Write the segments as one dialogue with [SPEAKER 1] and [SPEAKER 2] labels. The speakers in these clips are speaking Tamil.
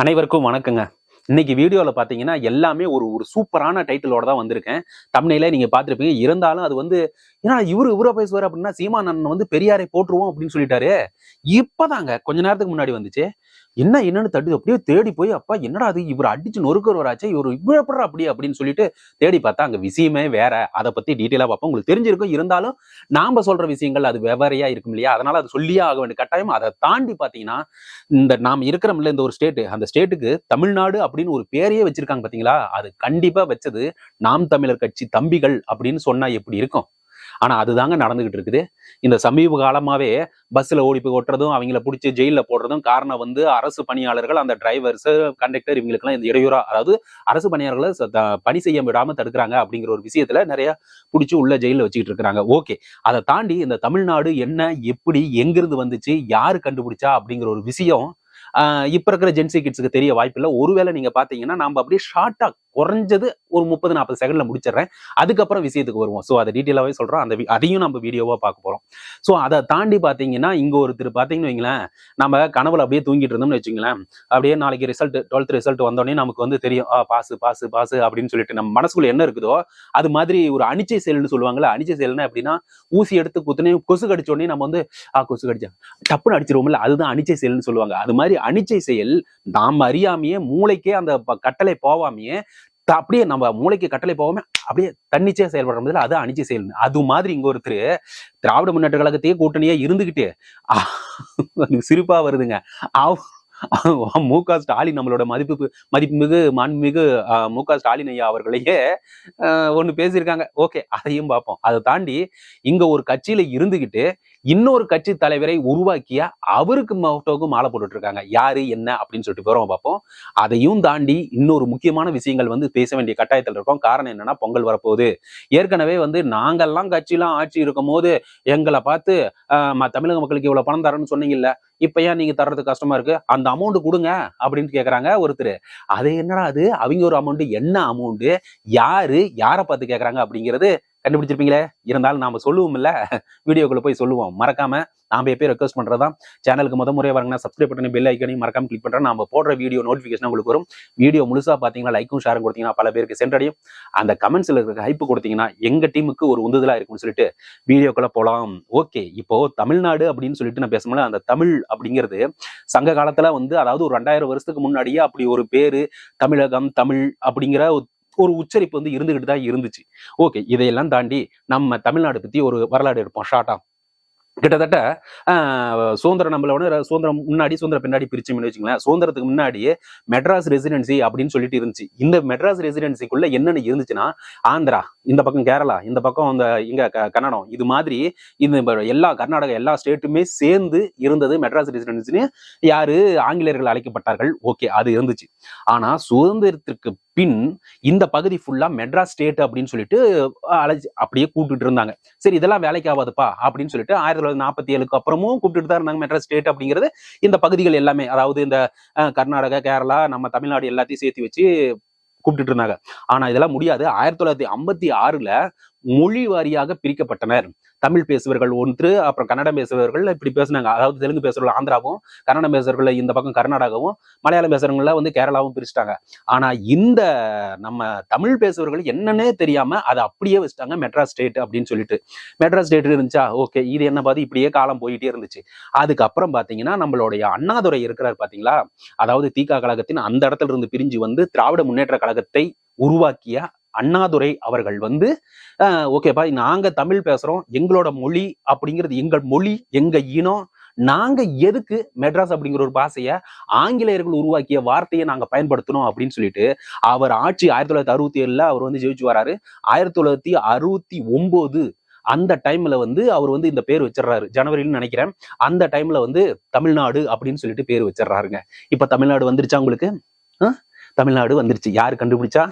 [SPEAKER 1] அனைவருக்கும் வணக்கங்க. இன்னைக்கு வீடியோவில் பார்த்தீங்கன்னா எல்லாமே ஒரு ஒரு சூப்பரான டைட்டிலோட தான் வந்திருக்கேன். தமிழ்நில நீங்க பார்த்துருப்பீங்க இருந்தாலும் அது வந்து ஏன்னா இவரு இவரை பேசுவார் அப்படின்னா சீமான் அண்ணன் வந்து பெரியாரை போட்டுருவோம் அப்படின்னு சொல்லிட்டாரு. இப்பதாங்க கொஞ்ச நேரத்துக்கு முன்னாடி வந்துச்சு. என்ன என்னன்னு தட்டு அப்படியே தேடி போய் அப்பா என்னடா அது இவர் அடிச்சு நொறுக்கிறவராச்சே இவர் இவ்வளவு அப்படி அப்படின்னு சொல்லிட்டு தேடி பார்த்தா அங்க விஷயமே வேற. அதை பத்தி டீட்டெயிலா பார்ப்போம். உங்களுக்கு தெரிஞ்சிருக்கும். இருந்தாலும் நாம சொல்ற விஷயங்கள் அது வெவ்வேறையா இருக்கும் இல்லையா? அதனால அது சொல்லியே ஆக வேண்டிய கட்டாயம். அதை தாண்டி பாத்தீங்கன்னா இந்த நாம் இருக்கிறோம்ல இந்த ஒரு ஸ்டேட் அந்த ஸ்டேட்டுக்கு தமிழ்நாடு அப்படின்னு ஒரு பேரையே வச்சிருக்காங்க பாத்தீங்களா அது கண்டிப்பா வச்சது நாம் தமிழர் கட்சி தம்பிகள் அப்படின்னு சொன்னா எப்படி இருக்கும்? ஆனா அதுதாங்க நடந்துகிட்டு இருக்குது. இந்த சமீப காலமாவே பஸ்ல ஓடி போய் அவங்கள பிடிச்சி ஜெயிலில் போடுறதும் காரணம் வந்து அரசு பணியாளர்கள் அந்த டிரைவர்ஸு கண்டக்டர் இவங்களுக்கெல்லாம் இந்த இடையூறா அதாவது அரசு பணியாளர்களை பணி செய்ய விடாம தடுக்கிறாங்க அப்படிங்கிற ஒரு விஷயத்துல நிறைய பிடிச்சி உள்ள ஜெயில வச்சுக்கிட்டு இருக்கிறாங்க. ஓகே. அதை தாண்டி இந்த தமிழ்நாடு என்ன எப்படி எங்கிருந்து வந்துச்சு யாரு கண்டுபிடிச்சா அப்படிங்கிற ஒரு விஷயம் ஆஹ் இப்ப இருக்கிற ஜென்சி கிட்ஸுக்கு தெரிய வாய்ப்பில்லை. ஒருவேளை நீங்க பாத்தீங்கன்னா நம்ம அப்படியே ஷார்ட்டாக குறைஞ்சது ஒரு முப்பது நாற்பது செகண்ட்ல முடிச்சிடுறேன். அதுக்கப்புறம் விஷயத்துக்கு வருவோம். ஸோ அதை டீட்டெயிலாகவே சொல்கிறோம் அந்த அதையும் நம்ம வீடியோவாக பார்க்க போகிறோம் ஸோ அதை தாண்டி பார்த்தீங்கன்னா இங்கே ஒருத்தர் பார்த்தீங்கன்னு வைங்களேன் நம்ம கனவுல அப்படியே தூங்கிட்டு இருந்தோம்னு வச்சுங்களேன் அப்படியே நாளைக்கு ரிசல்ட் டுவெல்த் ரிசல்ட் வந்தோடனே நமக்கு வந்து தெரியும் ஆ பாசு பாசு பாசு அப்படின்னு சொல்லிட்டு நம்ம மனசுக்குள்ள என்ன இருக்குதோ அது மாதிரி ஒரு அணிச்சை செயல்னு சொல்லுவாங்கல்ல அனிச்சை செயல்னா எப்படின்னா ஊசி எடுத்து குத்துனே கொசு கடிச்சோடனே நம்ம வந்து ஆ கொசு கடிச்சா டப்புன்னு அடிச்சிருவோம்ல அதுதான் அனிச்சை செயல்னு சொல்லுவாங்க. அது மாதிரி அனிச்சை செயல் நாம் அறியாமையே மூளைக்கே அந்த கட்டளை போவாமையே அப்படியே நம்ம மூளைக்கு கட்டளை போகாம அப்படியே தன்னிச்சையா முதல்ல அது அணிச்சு செயல் அது மாதிரி இங்க ஒருத்தர் திராவிட முன்னேற்ற கழகத்தையே கூட்டணியே இருந்துகிட்டு ஆஹ், சிரிப்பா வருதுங்க. மு க ஸ்டாலின் நம்மளோட மதிப்பு மதிப்புமிகு மாண்புமிகு ஆஹ், மு க ஸ்டாலின் ஐயா அவர்களையே ஆஹ், ஒண்ணு பேசியிருக்காங்க. ஓகே அதையும் பார்ப்போம். அதை தாண்டி இங்க ஒரு கட்சியில இருந்துகிட்டு இன்னொரு கட்சி தலைவரை உருவாக்கிய அவருக்கு மோட்டோக்கு மாலை போட்டுட்டு இருக்காங்க யாரு என்ன அப்படின்னு சொல்லிட்டு விவரம் பார்ப்போம். அதையும் தாண்டி இன்னொரு முக்கியமான விஷயங்கள் வந்து பேச வேண்டிய கட்டாயத்தில் இருக்கோம். காரணம் என்னன்னா பொங்கல் வரப்போகுது. ஏற்கனவே வந்து நாங்கெல்லாம் கட்சியெல்லாம் ஆட்சி இருக்கும் போது எங்களை பார்த்து ம- தமிழக மக்களுக்கு இவ்வளவு பணம் தரணும்னு சொன்னீங்கல்ல. இப்ப ஏன் நீங்க தர்றது கஷ்டமா இருக்கு? அந்த அமௌண்ட் கொடுங்க அப்படின்னு கேக்குறாங்க ஒருத்தர். அது என்னடா அது? அவங்க ஒரு அமௌண்ட் என்ன அமௌண்ட் யாரு? யாரை பார்த்து கேக்குறாங்க அப்படிங்கிறது கண்டுபிடிச்சிருப்பீங்களே? இருந்தாலும் நாம சொல்லுவோம்ல. வீடியோக்குள்ள போய் சொல்லுவோம். மறக்காம நாம எப்பயும் ரெக்வஸ்ட் பண்றதா சேனலுக்கு முத முறையா வரங்கன்னா சப்ஸ்கிரைப் பண்ணி பெல் ஐக்கனையும் மறக்காம கிளிக் பண்றேன். நம்ம போடுற வீடியோ நோட்டிஃபிகேஷன் உங்களுக்கு வரும். வீடியோ முழுசா பாத்தீங்கன்னா லைக்கும் ஷேரும் கொடுத்தீங்கன்னா பல பேருக்கு சென்றடையும். அந்த கமெண்ட்ஸ்ல இருக்க ஹைப்பு கொடுத்தீங்கன்னா எங்க டீமுக்கு ஒரு உந்துதலா இருக்கும்னு சொல்லிட்டு வீடியோக்குள்ள போலாம். ஓகே இப்போ தமிழ்நாடு அப்படின்னு சொல்லிட்டு நான் பேசும்போது அந்த தமிழ் அப்படிங்கிறது சங்க காலத்துல வந்து அதாவது ஒரு ரெண்டாயிரம் வருஷத்துக்கு முன்னாடியே அப்படி ஒரு பேரு தமிழகம் தமிழ் அப்படிங்கிற ஒரு- ஒரு உச்சரிப்பு வந்து இருந்துகிட்டு தான் இருந்துச்சு. ஓகே இதையெல்லாம் தாண்டி நம்ம தமிழ்நாடு பத்தி ஒரு வரலாறு எடுப்போம் ஷார்ட்டா கிட்டத்தட்ட சுதந்திரம் நம்மளோட சுதந்திரம் முன்னாடி சுதந்திரம் பின்னாடி பிரிச்சோம்னு வச்சுங்களேன் சுதந்திரத்துக்கு முன்னாடியே மெட்ராஸ் ரெசிடென்சி அப்படின்னு சொல்லிட்டு இருந்துச்சு. இந்த மெட்ராஸ் ரெசிடென்சிக்குள்ள என்னென்ன இருந்துச்சுன்னா ஆந்திரா இந்த பக்கம் கேரளா இந்த பக்கம் அந்த இங்க க- கன்னடம் இது மாதிரி இந்த எல்லா கர்நாடகா எல்லா ஸ்டேட்டுமே சேர்ந்து இருந்தது மெட்ராஸ் ரெசிடென்சின்னு யாரு ஆங்கிலேயர்கள் அழைக்கப்பட்டார்கள். ஓகே அது இருந்துச்சு. ஆனா சுதந்திரத்திற்கு பின் இந்த பகுதி ஃபுல்லா மெட்ராஸ் ஸ்டேட் அப்படின்னு சொல்லிட்டு அழைச்சி அப்படியே கூப்பிட்டுட்டு இருந்தாங்க. சரி இதெல்லாம் வேலைக்கு ஆகாதுப்பா அப்படின்னு சொல்லிட்டு ஆயிரத்தி தொள்ளாயிரத்தி நாற்பத்தி ஏழுக்கு அப்புறமும் கூப்பிட்டுட்டு தான் இருந்தாங்க மெட்ராஸ் ஸ்டேட் அப்படிங்கிறது. இந்த பகுதிகள் எல்லாமே அதாவது இந்த கர்நாடகா கேரளா நம்ம தமிழ்நாடு எல்லாத்தையும் சேர்த்து வச்சு கூப்பிட்டு இருந்தாங்க. ஆனா இதெல்லாம் முடியாது. ஆயிரத்தி தொள்ளாயிரத்தி ஐம்பத்தி ஆறுல மொழி வாரியாக பிரிக்கப்பட்டனர். தமிழ் பேசுபவர்கள் ஒன்று அப்புறம் கன்னடம் பேசுபவர்கள் இப்படி பேசுனாங்க. அதாவது தெலுங்கு பேசுறவர்கள் ஆந்திராவும் கன்னடம் பேசுறவர்கள் இந்த பக்கம் கர்நாடகாவும் மலையாளம் பேசுறவங்கள வந்து கேரளாவும் பிரிச்சுட்டாங்க. ஆனா இந்த நம்ம தமிழ் பேசுபவர்கள் என்னன்னே தெரியாம அதை அப்படியே வச்சுட்டாங்க மெட்ராஸ் ஸ்டேட் அப்படின்னு சொல்லிட்டு. மெட்ராஸ் ஸ்டேட் இருந்துச்சா? ஓகே இது என்ன பார்த்து இப்படியே காலம் போயிட்டே இருந்துச்சு. அதுக்கப்புறம் பாத்தீங்கன்னா நம்மளுடைய அண்ணாதுரை இருக்கிறார் பாத்தீங்களா? அதாவது தீகா கழகத்தின் அந்த இடத்துல இருந்து பிரிஞ்சு வந்து திராவிட முன்னேற்ற கழகத்தை உருவாக்கிய அண்ணாதுரை அவர்கள் வந்து ஓகேப்பா நாங்க தமிழ் பேசுறோம். எங்களோட மொழி அப்படிங்கிறது எங்கள் மொழி எங்க இனம். நாங்க எதுக்கு மெட்ராஸ் அப்படிங்கிற ஒரு பாசைய ஆங்கிலேயர்கள் உருவாக்கிய வார்த்தையை நாங்க பயன்படுத்தணும்? அப்படின்னு சொல்லிட்டு அவர் ஆட்சி ஆயிரத்தி தொள்ளாயிரத்தி அறுபத்தி ஏழுல அவர் வந்து ஜெயிச்சு வராரு. ஆயிரத்தி தொள்ளாயிரத்தி அறுபத்தி ஒன்பது அந்த டைம்ல வந்து அவர் வந்து இந்த பேர் வச்சிடுறாரு. ஜனவரின்னு நினைக்கிறேன். அந்த டைம்ல வந்து தமிழ்நாடு அப்படின்னு சொல்லிட்டு பேர் வச்சிடுறாருங்க. இப்ப தமிழ்நாடு வந்துருச்சா உங்களுக்கு? தமிழ்நாடு வந்துருச்சு. யார் கண்டுபிடிச்சா?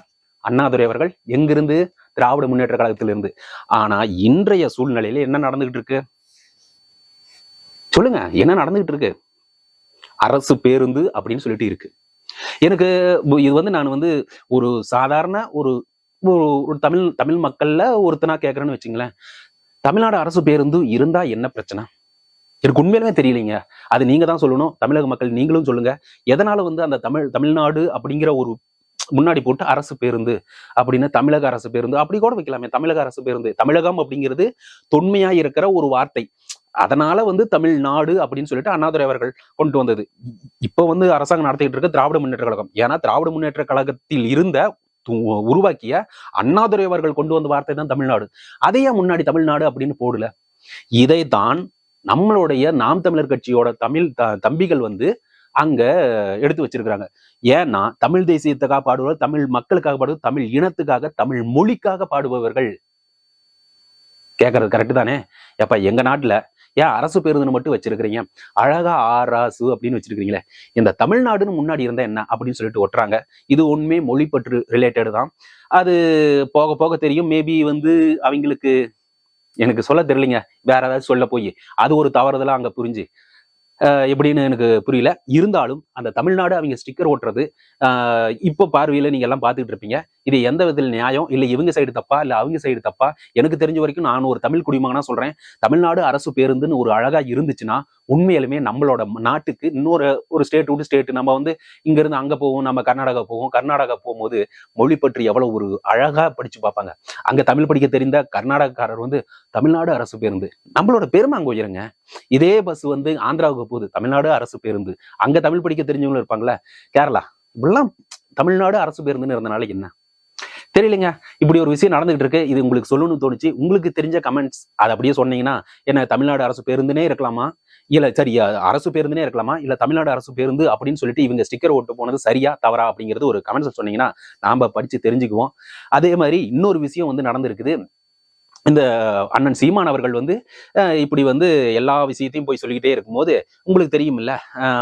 [SPEAKER 1] அண்ணாதுரை அவர்கள் எங்கிருந்து திராவிட முன்னேற்ற கழகத்திலிருந்து? ஆனா இன்றைய சூழ்நிலையில என்ன நடந்துகிட்டு இருக்கு? சொல்லுங்க என்ன நடந்துகிட்டு இருக்கு? அரசு பேருந்து அப்படின்னு சொல்லிட்டு இருக்கு. எனக்கு இது வந்து நான் வந்து ஒரு சாதாரண ஒரு ஒரு ஒரு தமிழ் தமிழ் மக்கள்ல ஒருத்தனா கேட்கறேன்னு வச்சுங்களேன். தமிழ்நாடு அரசு பேருந்து இருந்தா என்ன பிரச்சனை? எனக்கு உண்மையிலுமே தெரியலைங்க. அது நீங்க தான் சொல்லணும். தமிழக மக்கள் நீங்களும் சொல்லுங்க. எதனால வந்து அந்த தமிழ் தமிழ்நாடு அப்படிங்கிற ஒரு முன்னாடி போட்டு அரசு பேருந்து அப்படின்னு தமிழக அரசு பேருந்து அப்படி கூட வைக்கலாமே. தமிழக அரசு பேருந்து. தமிழகம் அப்படிங்கிறது தொன்மையா இருக்கிற ஒரு வார்த்தை. அதனால வந்து தமிழ்நாடு அப்படின்னு சொல்லிட்டு அண்ணாதுரை அவர்கள் கொண்டு வந்தது. இப்போ வந்து அரசாங்கம் நடத்திட்டு இருக்க திராவிட முன்னேற்ற கழகம். ஏன்னா திராவிட முன்னேற்ற கழகத்தில் இருந்த து- உருவாக்கிய அண்ணாதுரை அவர்கள் கொண்டு வந்த வார்த்தை தான் தமிழ்நாடு. அதையே முன்னாடி தமிழ்நாடு அப்படின்னு போடல? இதைத்தான் நம்மளுடைய நாம் தமிழர் கட்சியோட தமிழ் த- தம்பிகள் வந்து அங்க எடுத்து வச்சிருக்கிறாங்க. ஏன்னா தமிழ் தேசியத்துக்காக பாடுபவர் தமிழ் மக்களுக்காக பாடுவது தமிழ் இனத்துக்காக தமிழ் மொழிக்காக பாடுபவர்கள். கேட்கறது கரெக்டு தானே? எப்ப எங்க நாட்டுல ஏன் அரசு பேருந்துன்னு மட்டும் வச்சிருக்கிறீங்க? அழகா ஆராசு அப்படின்னு வச்சிருக்கீங்களே இந்த தமிழ்நாடுன்னு முன்னாடி இருந்தா என்ன அப்படின்னு சொல்லிட்டு ஒட்டுறாங்க. இது உண்மை மொழிப்பற்று ரிலேட்டடு தான். அது போக போக தெரியும். மேபி வந்து அவங்களுக்கு எனக்கு சொல்ல தெரியலைங்க. வேற ஏதாவது சொல்ல போய். அது ஒரு தவறுதலா அங்க புரிஞ்சு. எப்படின்னு எனக்கு புரியல. இருந்தாலும் அந்த தமிழ்நாடு அவங்க ஸ்டிக்கர் ஓட்டுறது ஆஹ் இப்போ பார்வையில நீங்க எல்லாம் பார்த்துட்டு இருப்பீங்க. இது எந்த விதத்தில் நியாயம்? இல்ல இவங்க சைடு தப்பா? இல்ல அவங்க சைடு தப்பா? எனக்கு தெரிஞ்ச வரைக்கும் நான் ஒரு தமிழ் குடிமகனா சொல்றேன். தமிழ்நாடு அரசு பேருந்துன்னு ஒரு அழகா இருந்துச்சுன்னா உண்மையிலுமே நம்மளோட நாட்டுக்கு இன்னொரு ஒரு ஸ்டேட் விட்டு ஸ்டேட் நம்ம வந்து இங்கேருந்து அங்கே போவோம் நம்ம கர்நாடகா போவோம். கர்நாடகா போகும்போது மொழி பற்றி எவ்வளவு ஒரு அழகாக படித்து பார்ப்பாங்க. அங்கே தமிழ் படிக்க தெரிந்த கர்நாடகக்காரர் வந்து தமிழ்நாடு அரசு பேருந்து. நம்மளோட பெருமை அங்கே உயருங்க இதே பஸ் வந்து ஆந்திராவுக்கு போகுது. தமிழ்நாடு அரசு பேருந்து. அங்கே தமிழ் படிக்க தெரிஞ்சவங்களும் இருப்பாங்களே கேரளா. இப்படிலாம் தமிழ்நாடு அரசு பேருந்துன்னு இருந்தனால என்ன? தெரியலைங்க. இப்படி ஒரு விஷயம் நடந்துகிட்டு இருக்கு இது உங்களுக்கு சொல்லணும்னு தோணுச்சு. உங்களுக்கு தெரிஞ்ச கமெண்ட்ஸ் அதை அப்படியே சொன்னீங்கன்னா என்ன தமிழ்நாடு அரசு பேருந்துனே இருக்கலாமா? இல்ல சரி அரசு பேருந்துனே இருக்கலாமா? இல்ல தமிழ்நாடு அரசு பேருந்து அப்படின்னு சொல்லிட்டு இவங்க ஸ்டிக்கர் ஓட்டு போனது சரியா தவறா அப்படிங்கிறது ஒரு கமெண்ட்ஸ் சொன்னீங்கன்னா நாம படிச்சு தெரிஞ்சுக்குவோம். அதே மாதிரி இன்னொரு விஷயம் வந்து நடந்திருக்குது. இந்த அண்ணன் சீமான் அவர்கள் வந்து இப்படி வந்து எல்லா விஷயத்தையும் போய் சொல்லிக்கிட்டே இருக்கும்போது உங்களுக்கு தெரியுமில்ல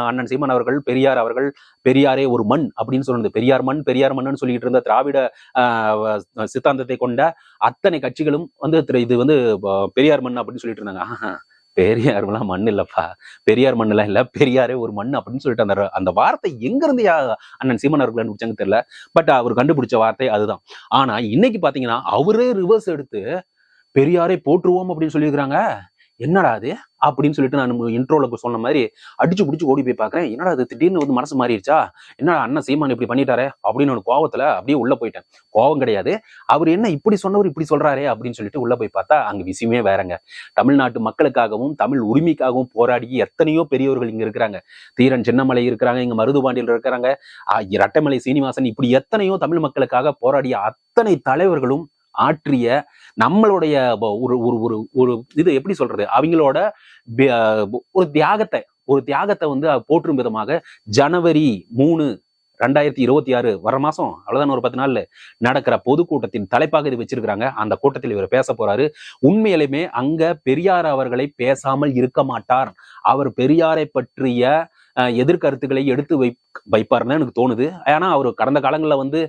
[SPEAKER 1] அண்ணன் சீமான் அவர்கள் பெரியார் அவர்கள் பெரியாரே ஒரு மண் அப்படின்னு சொன்னது பெரியார் மண் பெரியார் மண்ணுன்னு சொல்லிட்டு இருந்த திராவிட சித்தாந்தத்தை கொண்ட அத்தனை கட்சிகளும் வந்து இது வந்து பெரியார் மண் அப்படின்னு சொல்லிட்டு இருந்தாங்க. ஆஹா, பெரியார்லாம் மண் இல்லப்பா. பெரியார் மண்ணுலாம் இல்லை. பெரியாரே ஒரு மண் அப்படின்னு சொல்லிட்டு அந்த அந்த வார்த்தை எங்கிருந்து அண்ணன் சீமன் அவர்கள் கண்டுபிடிச்சாங்க தெரியல. பட் அவர் கண்டுபிடிச்ச வார்த்தை அதுதான். ஆனா இன்னைக்கு பாத்தீங்கன்னா அவரே ரிவர்ஸ் எடுத்து பெரியாரை போற்றுவோம் அப்படின்னு சொல்லியிருக்கிறாங்க. என்னடா அது? அப்படின்னு சொல்லிட்டு நான் இன்ட்ரோல சொன்ன மாதிரி அடிச்சு பிடிச்சி ஓடி போய் பார்க்கறேன். என்னடா அது? திடீர்னு வந்து மனசு மாறிடுச்சா? என்னடா அண்ணன் சீமான் இப்படி பண்ணிட்டாரே? அப்படின்னு ஒரு கோவத்துல அப்படியே உள்ள போயிட்டேன். கோவம் கிடையாது. அவர் என்ன இப்படி சொன்னவர் இப்படி சொல்றாரே? அப்படின்னு சொல்லிட்டு உள்ள போய் பார்த்தா அங்க விஷயமே வேறங்க. தமிழ்நாட்டு மக்களுக்காகவும் தமிழ் உரிமைக்காகவும் போராடி எத்தனையோ பெரியவர்கள் இங்க இருக்கிறாங்க. தீரன் சின்னமலை இருக்கிறாங்க இங்க மருதுபாண்டியில் இருக்கிறாங்க. ஆ, இரட்டைமலை சீனிவாசன் இப்படி எத்தனையோ தமிழ் மக்களுக்காக போராடிய அத்தனை தலைவர்களும் ஆற்றிய நம்மளுடைய ஒரு ஒரு ஒரு ஒரு இது எப்படி சொல்றது? அவங்களோட ஒரு தியாகத்தை ஒரு தியாகத்தை வந்து போற்றும் விதமாக ஜனவரி மூணு ரெண்டாயிரத்தி இருபத்தி ஆறு வர மாசம் அவ்வளவுதான் ஒரு பத்து நாள்ல நடக்கிற பொதுக்கூட்டத்தின் தலைப்பாக இது வச்சிருக்கிறாங்க. அந்த கூட்டத்தில் இவர் பேச போறாரு. உண்மையிலுமே அங்க பெரியார் அவர்களை பேசாமல் இருக்க மாட்டார். அவர் பெரியாரை பற்றிய அஹ், எதிர்கருத்துக்களை எடுத்து வை வைப்பாருன்னு எனக்கு தோணுது. ஏன்னா அவர் கடந்த காலங்களில் வந்து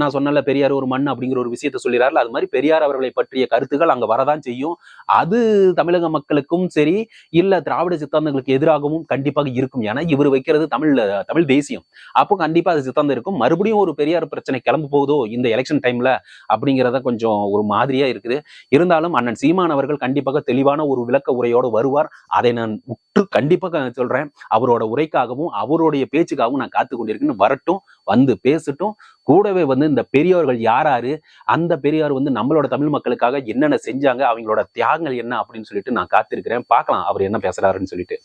[SPEAKER 1] நான் சொன்னல பெரியார் ஒரு மண் அப்படிங்கிற ஒரு விஷயத்த சொல்லிடுறாருல அது மாதிரி பெரியார் அவர்களை பற்றிய கருத்துக்கள் அங்க வரதான் செய்யும். அது தமிழக மக்களுக்கும் சரி இல்லை திராவிட சித்தாந்தங்களுக்கு எதிராகவும் கண்டிப்பாக இருக்கும். ஏன்னா இவர் வைக்கிறது தமிழ் தமிழ் தேசியம். அப்போ கண்டிப்பாக அது சித்தாந்தம் இருக்கும். மறுபடியும் ஒரு பெரியார் பிரச்சனை கிளம்ப போகுதோ இந்த எலெக்ஷன் டைம்ல அப்படிங்கிறத கொஞ்சம் ஒரு மாதிரியா இருக்குது. இருந்தாலும் அண்ணன் சீமான் அவர்கள் கண்டிப்பாக தெளிவான ஒரு விளக்க உரையோடு வருவார். அதை நான் உற்று கண்டிப்பாக சொல்றேன். அவரோட உரைக்காகவும் அவருடைய பேச்சுக்காகவும் நான் காத்து கொண்டிருக்குன்னு வரட்டும் வந்து பேசட்டும். கூடவே வந்து இந்த பெரியவர்கள் யாராரு? அந்த பெரியார் வந்து நம்மளோட தமிழ் மக்களுக்காக என்னென்ன செஞ்சாங்க? அவங்களோட தியாகங்கள் என்ன? அப்படின்னு சொல்லிட்டு நான் காத்திருக்கிறேன். பார்க்கலாம். அவர் என்ன பேசுறாருன்னு சொல்லிட்டு.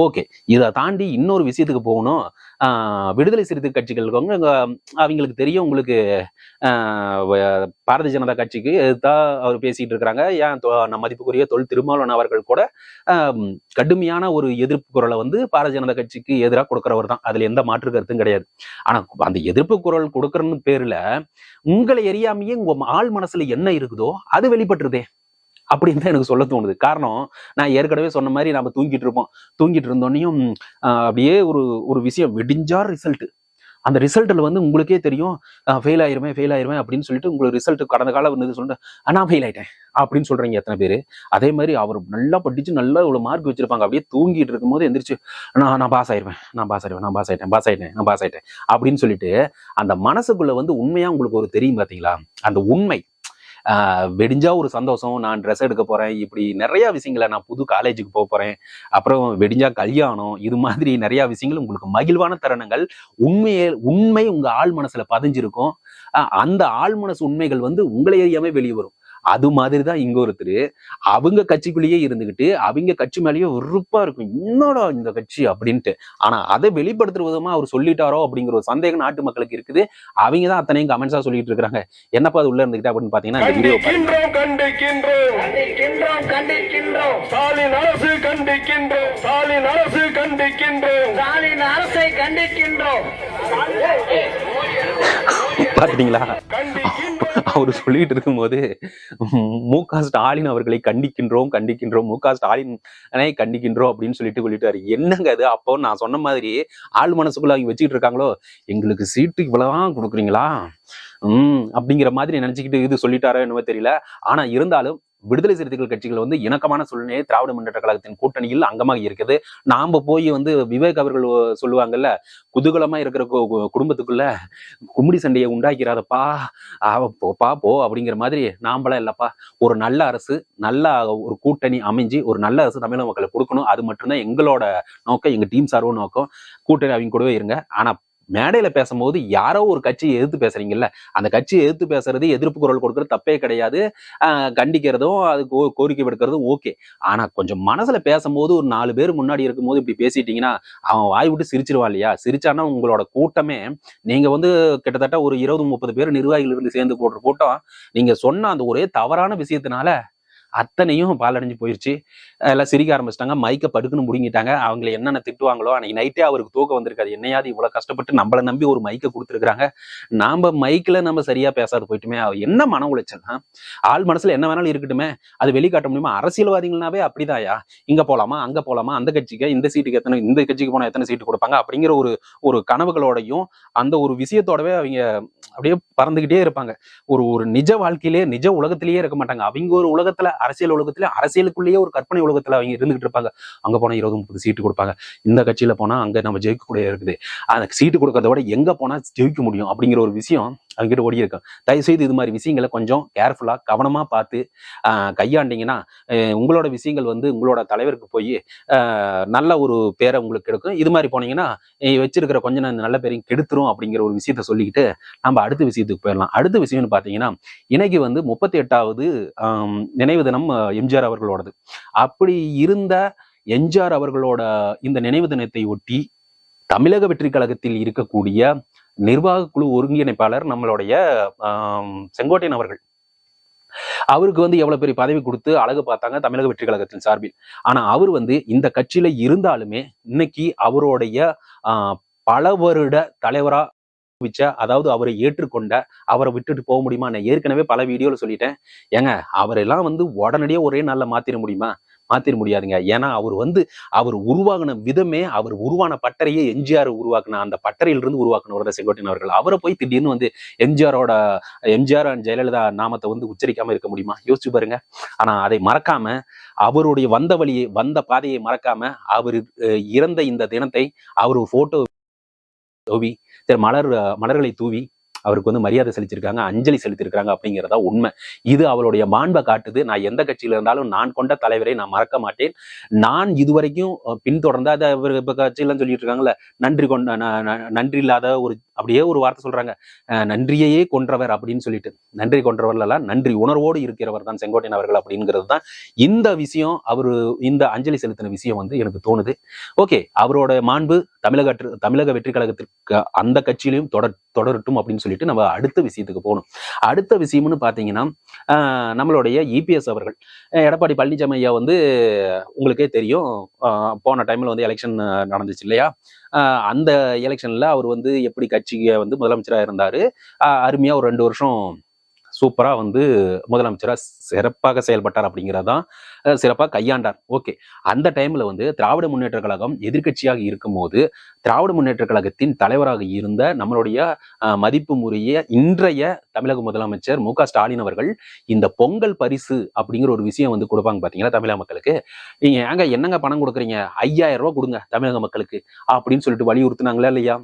[SPEAKER 1] ஓகே. இதை தாண்டி இன்னொரு விஷயத்துக்கு போகணும். ஆஹ் விடுதலை சிறுத்தை கட்சிகள் அவங்களுக்கு தெரியும். உங்களுக்கு ஆஹ் பாரதிய ஜனதா கட்சிக்கு எதிர்த்தா அவர் பேசிட்டு இருக்கிறாங்க. ஏன் நம்ம மதிப்புக்குரிய தொல் திருமாவளவன் அவர்கள் கூட கடுமையான ஒரு எதிர்ப்பு குரலை வந்து பாரதிய ஜனதா கட்சிக்கு எதிராக கொடுக்கிறவர் தான். அதுல எந்த மாற்று கருத்தும் கிடையாது. ஆனா அந்த எதிர்ப்பு குரல் கொடுக்கறன்னு பேர்ல உங்களை எரியாமையே உங்க ஆள் மனசுல என்ன இருக்குதோ அது வெளிப்பட்டுருதே அப்படின்னு தான் எனக்கு சொல்ல தோணுது. காரணம் நான் ஏற்கனவே சொன்ன மாதிரி நம்ம தூங்கிட்டு இருப்போம். தூங்கிட்டு இருந்தோன்னையும் அப்படியே ஒரு ஒரு விஷயம் விடிஞ்சார் ரிசல்ட் அந்த ரிசல்ட்டில் வந்து உங்களுக்கே தெரியும் ஃபெயில் ஆயிருமே ஃபெயில் ஆயிருமே அப்படின்னு சொல்லிட்டு உங்களுக்கு ரிசல்ட் கடந்த காலம் வந்து சொல்லிட்டு நான் ஃபெயில் ஆயிட்டேன் அப்படின்னு சொல்கிறீங்க எத்தனை பேர்? அதே மாதிரி அவர் நல்லா படிச்சு நல்லா இவ்வளோ மார்க் வச்சிருப்பாங்க. அப்படியே தூங்கிட்டு இருக்கும்போது எந்திரிச்சு நான் நான் பாஸ் ஆயிருவேன் நான் பாஸ் ஆயிருவேன் நான் பாஸ் ஆயிட்டேன் பாஸ் ஆயிட்டேன் நான் பாஸ் ஆயிட்டேன் அப்படின்னு சொல்லிட்டு அந்த மனசுக்குள்ளே வந்து உண்மையாக உங்களுக்கு ஒரு தெரியும் பார்த்தீங்களா அந்த உண்மை. வெடிஞ்சா ஒரு சந்தோஷம். நான் ட்ரெஸ் எடுக்க போறேன். இப்படி நிறைய விஷயங்களை நான் புது காலேஜுக்கு போக போறேன். அப்புறம் வெடிஞ்சா கல்யாணம். இது மாதிரி நிறைய விஷயங்கள் உங்களுக்கு மகிழ்வான தருணங்கள். உண்மையே உண்மை உங்க ஆள் மனசுல பதிஞ்சிருக்கும். அந்த ஆள் மனசு உண்மைகள் வந்து உங்களை அறியாம வெளியே வரும். அது மாதிரி தான் இங்க ஒருத்தர். அவங்க கட்சிக்குள்ளேயே இருந்துகிட்டு அவங்க கட்சி மேலேயே வெறுப்பா இருக்கும். என்னடா இந்த கட்சி அப்படின்ட்டு. ஆனா அதை வெளிப்படுத்துற விதமா அவர் சொல்லிட்டாரோ அப்படிங்கிற ஒரு சந்தேகம் நாட்டு மக்களுக்கு இருக்குது. அவங்க தான் அத்தனையும் கமெண்ட்ஸா சொல்லிட்டு இருக்காங்க என்னப்பா அது உள்ள இருந்துகிட்டு அப்படின்னு பாத்தீங்கன்னா இந்த வீடியோ
[SPEAKER 2] கண்டிக்கின்றோம் கண்டிக்கின்றோம்.
[SPEAKER 3] கண்டிக்கின்றோம்
[SPEAKER 1] அவர் சொல்லிட்டு இருக்கும்போது மு க ஸ்டாலின் அவர்களை கண்டிக்கின்றோம் கண்டிக்கின்றோம். மு க ஸ்டாலினை கண்டிக்கின்றோம் அப்படின்னு சொல்லிட்டு சொல்லிட்டாரு. என்னங்க அது அப்போ நான் சொன்ன மாதிரி ஆள் மனசுக்குள்ள அவங்க வச்சுக்கிட்டு இருக்காங்களோ? எங்களுக்கு சீட்டு இவ்வளவுதான் கொடுக்குறீங்களா? உம் அப்படிங்கிற மாதிரி நினைச்சுக்கிட்டு இது சொல்லிட்டாரோ என்னவோ தெரியல. ஆனா இருந்தாலும் விடுதலை சிறுத்தைகள் கட்சிகள் வந்து இணக்கமான சூழ்நிலையை திராவிட முன்னேற்ற கழகத்தின் கூட்டணியில் அங்கமாக இருக்குது. நாம போய் வந்து விவேக் அவர்கள் சொல்லுவாங்கல்ல குதூகலமா இருக்கிற குடும்பத்துக்குள்ள கும்மிடி சண்டையை உண்டாக்கிறாதப்பா போப்பா போ அப்படிங்கிற மாதிரி நாம்பளாம் இல்லப்பா. ஒரு நல்ல அரசு நல்ல ஒரு கூட்டணி அமைஞ்சு ஒரு நல்ல அரசு தமிழக மக்களுக்கு கொடுக்கணும். அது மட்டும்தான் எங்களோட நோக்கம் எங்க டீம் சார்பு நோக்கம். கூட்டணி அவங்க கூடவே இருங்க. ஆனா மேடையில பேசும்போது யாரோ ஒரு கட்சியை எதிர்த்து பேசுறீங்கல்ல அந்த கட்சியை எதிர்த்து பேசுறது எதிர்ப்பு குரல் கொடுக்கறது தப்பே கிடையாது. கண்டிக்கிறதும் அது கோ- கோரிக்கை விடுக்கிறதும் ஓகே. ஆனா கொஞ்சம் மனசுல பேசும்போது ஒரு நாலு பேர் முன்னாடி இருக்கும்போது இப்படி பேசிட்டீங்கன்னா அவன் வாய் விட்டு சிரிச்சிருவான் இல்லையா? சிரிச்சானா உங்களோட கூட்டமே நீங்க வந்து கிட்டத்தட்ட ஒரு இருபது முப்பது பேர் நிர்வாகிகள் இருந்து சேர்ந்து போடுற கூட்டம் நீங்க சொன்ன அந்த ஒரே தவறான விஷயத்தினால அத்தனையும் பாலடைஞ்சு போயிருச்சு. எல்லாம் சிரிக்க ஆரம்பிச்சிட்டாங்க. மைக்க படுக்குன்னு முடிங்கிட்டாங்க. அவங்களை என்னென்ன திட்டுவாங்களோ அன்னைக்கு நைட்டே அவருக்கு தூக்கம் வந்திருக்காது என்னையாவது இவ்வளவு கஷ்டப்பட்டு நம்மளை நம்பி ஒரு மைக்க கொடுத்துருக்காங்க நாம மைக்ல நம்ம சரியா பேசாது போயிட்டுமே அவர் என்ன மன உளைச்சல்னா ஆள் மனசுல என்ன வேணாலும் இருக்கட்டுமே அது வெளிக்காட்ட முடியுமா? அரசியல்வாதிகள்னாவே அப்படிதாயா இங்க போலாமா அங்க போலாமா? அந்த கட்சிக்கு இந்த சீட்டுக்கு எத்தனை இந்த கட்சிக்கு போனா எத்தனை சீட்டு கொடுப்பாங்க? அப்படிங்கிற ஒரு ஒரு கனவுகளோடையும் அந்த ஒரு விஷயத்தோடவே அவங்க அப்படியே பறந்துகிட்டே இருப்பாங்க. ஒரு ஒரு நிஜ வாழ்க்கையிலே நிஜ உலகத்திலேயே இருக்க மாட்டாங்க. அவங்க ஒரு உலகத்துல அரசியல் உலகத்துல அரசியலுக்குள்ளேயே ஒரு கற்பனை உலகத்துல அவங்க இருந்துகிட்டு இருப்பாங்க. அங்க போனா இருபது முப்பது சீட்டு கொடுப்பாங்க. இந்த கட்சியில போனா அங்க நம்ம ஜெயிக்கக்கூடிய இருக்குது. அந்த சீட்டு கொடுக்கறத விட எங்க போனா ஜெயிக்க முடியும் அப்படிங்கிற ஒரு விஷயம் அவங்க கிட்ட ஓடி இருக்கும் தயவுசெய்து இது மாதிரி விஷயங்களை கொஞ்சம் கேர்ஃபுல்லாக கவனமாக பார்த்து கையாண்டிங்கன்னா கையாண்டீங்கன்னா உங்களோட விஷயங்கள் வந்து உங்களோட தலைவருக்கு போய் நல்ல ஒரு பேரை உங்களுக்கு கிடைக்கும். இது மாதிரி போனீங்கன்னா வச்சிருக்கிற கொஞ்ச ந- நல்ல பேரையும் கெடுத்துரும் அப்படிங்கிற ஒரு விஷயத்த சொல்லிக்கிட்டு நம்ம அடுத்த விஷயத்துக்கு போயிடலாம். அடுத்த விஷயம்னு பார்த்தீங்கன்னா இன்னைக்கு வந்து முப்பத்தி எட்டாவது நினைவு தினம் எம்ஜிஆர் அவர்களோடது. அப்படி இருந்த எம்ஜிஆர் அவர்களோட இந்த நினைவு தினத்தை ஒட்டி தமிழக வெற்றி கழகத்தில் இருக்கக்கூடிய நிர்வாக குழு ஒருங்கிணைப்பாளர் நம்மளுடைய செங்கோட்டையன் அவர்கள். அவருக்கு வந்து எவ்வளவு பெரிய பதவி கொடுத்து அழகு பார்த்தாங்க தமிழக வெற்றி கழகத்தின் சார்பில். ஆனா அவர் வந்து இந்த கட்சியில இருந்தாலுமே இன்னைக்கு அவருடைய பல வருட தலைவரா வச்ச அதாவது அவரை ஏற்றுக்கொண்ட அவரை விட்டுட்டு போக முடியுமா? நான் ஏற்கனவே பல வீடியோல சொல்லிட்டேன். ஏங்க அவரெல்லாம் வந்து உடனடியே ஒரே நாள்ல மாத்திர முடியுமா? மாத்திர முடியாதுங்க. ஏன்னா அவர் வந்து அவர் உருவாகின விதமே அவர் உருவான பட்டறையே எம்ஜிஆர் உருவாக்கின அந்த பட்டறையிலிருந்து உருவாக்கின தான் செங்கோட்டையன் அவர்கள். அவரை போய் திடீர்னு வந்து எம்ஜிஆரோட எம்ஜிஆர் அண்ட் ஜெயலலிதா நாமத்தை வந்து உச்சரிக்காம இருக்க முடியுமா? யோசிச்சு பாருங்க. ஆனா அதை மறக்காம அவருடைய வந்த வழியை வந்த பாதையை மறக்காம அவர் இறந்த இந்த தினத்தை அவர் போட்டோ தூவி மலர் மலர்களை தூவி அவருக்கு வந்து மரியாதை செலுத்திருக்காங்க அஞ்சலி செலுத்திருக்காங்க அப்படிங்கிறதா உண்மை. இது அவளுடைய மாண்பை காட்டுது. நான் எந்த கட்சியில இருந்தாலும் நான் கொண்ட தலைவரை நான் மறக்க மாட்டேன். நான் இதுவரைக்கும் பின்தொடர்ந்தா பின்தொடர்ந்த அதை இவர் இப்போ கட்சியிலாம் சொல்லிட்டு இருக்காங்கல்ல நன்றி கொண்ட ந- நன்றி இல்லாத ஒரு அப்படியே ஒரு வார்த்தை சொல்றாங்க. அஹ், நன்றியையே கொன்றவர் அப்படின்னு சொல்லிட்டு. நன்றி கொன்றவர்களெல்லாம் நன்றி உணர்வோடு இருக்கிறவர் தான் செங்கோட்டையன் அவர்கள் அப்படிங்கிறது தான் இந்த விஷயம் அவரு இந்த அஞ்சலி செலுத்தின விஷயம் வந்து எனக்கு தோணுது. ஓகே அவரோட மாண்பு தமிழக தமிழக வெற்றி கழகத்திற்கு அந்த கட்சியிலையும் தொடர் தொடரட்டும் அப்படின்னு சொல்லிட்டு நம்ம அடுத்த விஷயத்துக்கு போகணும். அடுத்த விஷயம்னு பார்த்தீங்கன்னா நம்மளுடைய இபிஎஸ் அவர்கள். எடப்பாடி பழனிசாமி ஐயா வந்து உங்களுக்கே தெரியும் போன டைம்ல வந்து எலெக்ஷன் நடந்துச்சு இல்லையா? அந்த எலெக்ஷன்ல அவர் வந்து எப்படி கட்சிக்கு வந்து முதலமைச்சராக இருந்தார்? அருமையாக ஒரு ரெண்டு வருஷம் சூப்பராக வந்து முதலமைச்சராக சிறப்பாக செயல்பட்டார் அப்படிங்கிறதான் சிறப்பாக கையாண்டார். ஓகே. அந்த டைமில் வந்து திராவிட முன்னேற்ற கழகம் எதிர்க்கட்சியாக இருக்கும்போது திராவிட முன்னேற்ற கழகத்தின் தலைவராக இருந்த நம்மளுடைய மதிப்பு முறைய இன்றைய தமிழக முதலமைச்சர் மு ஸ்டாலின் அவர்கள் இந்த பொங்கல் பரிசு அப்படிங்கிற ஒரு விஷயம் வந்து கொடுப்பாங்க பார்த்தீங்களா தமிழக மக்களுக்கு? நீங்கள் ஏங்க என்னங்க பணம் கொடுக்குறீங்க? ஐயாயிரம் ரூபா கொடுங்க தமிழக மக்களுக்கு அப்படின்னு சொல்லிட்டு வலியுறுத்துனாங்களா இல்லையா?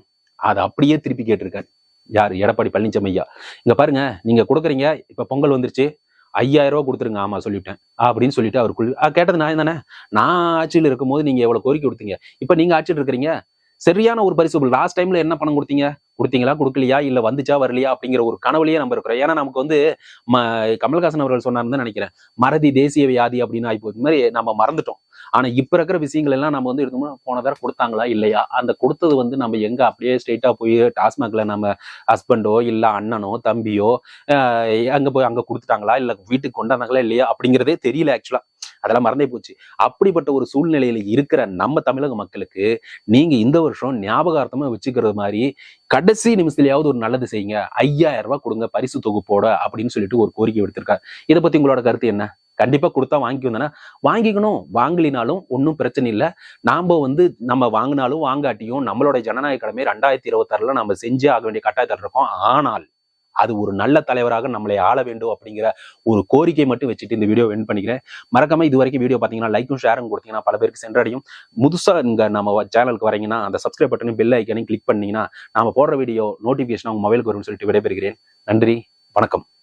[SPEAKER 1] அதை அப்படியே திருப்பி கேட்டிருக்காரு. யார்? எடப்பாடி பழனிசாமி ஐயா இங்க பாருங்க நீங்க கொடுக்குறீங்க இப்போ பொங்கல் வந்துருச்சு ஐயாயிரம் ரூபா கொடுத்துருங்க ஆமா சொல்லிட்டேன் அப்படின்னு சொல்லிட்டு அவர் ஆ, கேட்டது நான் தானே? நான் ஆட்சியில் இருக்கும்போது நீங்க எவ்வளவு கோரிக்கை கொடுத்தீங்க? இப்ப நீங்க ஆட்சியில் இருக்கிறீங்க சரியான ஒரு பரிசு லாஸ்ட் டைம்ல என்ன பணம் கொடுத்தீங்க? கொடுத்தீங்களா கொடுக்கலையா இல்ல வந்துச்சா வரலையா அப்படிங்கிற ஒரு கனவுலயே நம்ம இருக்கிறோம். ஏன்னா நமக்கு வந்து ம கமல்ஹாசன் அவர்கள் சொன்னார்னு நினைக்கிறேன். மறதி தேசிய வியாதி அப்படின்னு ஆகி போகுது மாதிரி நம்ம மறந்துட்டோம். ஆனா இப்ப இருக்கிற விஷயங்கள் எல்லாம் நம்ம வந்து எடுத்தோம்னா போன தடவை கொடுத்தாங்களா இல்லையா? அந்த கொடுத்தது வந்து நம்ம எங்க அப்படியே ஸ்ட்ரெயிட்டா போய் டாஸ்மாக்ல நம்ம ஹஸ்பண்டோ இல்ல அண்ணனோ தம்பியோ அங்க போய் அங்க கொடுத்துட்டாங்களா இல்ல வீட்டுக்கு கொண்டாந்தாங்களா இல்லையா அப்படிங்கிறதே தெரியல ஆக்சுவலா அதெல்லாம் மறந்தே போச்சு. அப்படிப்பட்ட ஒரு சூழ்நிலையில இருக்கிற நம்ம தமிழக மக்களுக்கு நீங்க இந்த வருஷம் ஞாபகார்த்தமா வச்சுக்கிறது மாதிரி கடைசி நிமிஷத்துலயாவது ஒரு நல்லது செய்யுங்க. ஐயாயிரம் ரூபாய் கொடுங்க பரிசு தொகுப்போட அப்படின்னு சொல்லிட்டு ஒரு கோரிக்கை விடுத்திருக்காரு. இதை பத்தி உங்களோட கருத்து என்ன? கண்டிப்பா கொடுத்தா வாங்கி வாங்கிக்கணும் வாங்கிக்கணும். வாங்கலினாலும் ஒன்றும் பிரச்சனை இல்லை. நாம வந்து நம்ம வாங்கினாலும் வாங்காட்டியும் நம்மளோட ஜனநாயக கடமை ரெண்டாயிரத்தி இருபத்தாறுல நம்ம செஞ்சே ஆக வேண்டிய கட்டாயத்தில் இருக்கோம். ஆனால் அது ஒரு நல்ல தலைவராக நம்மளை ஆள வேண்டும் அப்படிங்கிற ஒரு கோரிக்கை மட்டும் வச்சுட்டு இந்த வீடியோ வென் பண்ணிக்கிறேன். மறக்காம இது வரைக்கும் வீடியோ பார்த்தீங்கன்னா லைக்கும் ஷேரும் கொடுத்தீங்கன்னா பல பேருக்கு சென்றடையும். முதுசாக இங்க நம்ம சேனலுக்கு வரீங்கன்னா அந்த சப்ஸ்கிரைப் பட்டனையும் பெல் ஐக்கனையும் கிளிக் பண்ணீங்கன்னா நாம போடுற வீடியோ நோட்டிஃபிகேஷன் உங்க மொபைலுக்கு வரும்னு சொல்லிட்டு விடைபெறுகிறேன். நன்றி வணக்கம்.